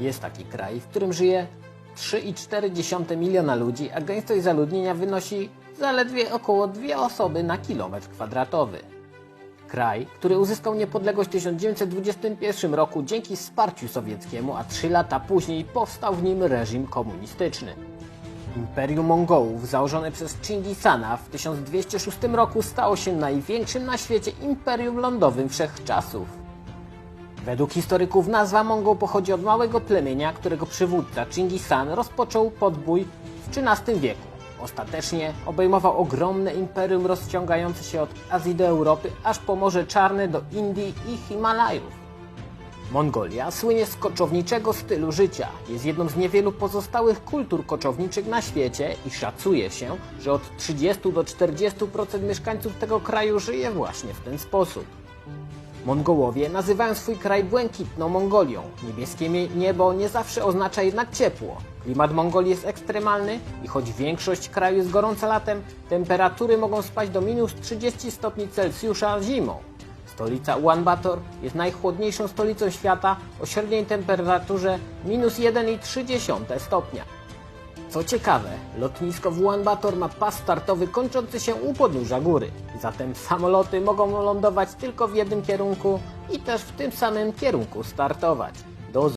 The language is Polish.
Jest taki kraj, w którym żyje 3,4 miliona ludzi, a gęstość zaludnienia wynosi zaledwie około dwie osoby na kilometr kwadratowy. Kraj, który uzyskał niepodległość w 1921 roku dzięki wsparciu sowieckiemu, a trzy lata później powstał w nim reżim komunistyczny. Imperium Mongołów założone przez Chinggisana w 1206 roku stało się największym na świecie imperium lądowym wszechczasów. Według historyków nazwa Mongol pochodzi od małego plemienia, którego przywódca Chinggisan rozpoczął podbój w XIII wieku. Ostatecznie obejmował ogromne imperium rozciągające się od Azji do Europy, aż po Morze Czarne do Indii i Himalajów. Mongolia słynie z koczowniczego stylu życia. Jest jedną z niewielu pozostałych kultur koczowniczych na świecie i szacuje się, że od 30 do 40% mieszkańców tego kraju żyje właśnie w ten sposób. Mongołowie nazywają swój kraj błękitną Mongolią. Niebieskie niebo nie zawsze oznacza jednak ciepło. Klimat Mongolii jest ekstremalny i choć większość kraju jest gorąca latem, temperatury mogą spaść do minus 30 stopni Celsjusza zimą. Stolica Ulaanbaatar jest najchłodniejszą stolicą świata o średniej temperaturze minus 1,3 stopnia. Co ciekawe, lotnisko w Ulaanbaatar ma pas startowy kończący się u podnóża góry. Zatem samoloty mogą lądować tylko w jednym kierunku i też w tym samym kierunku startować.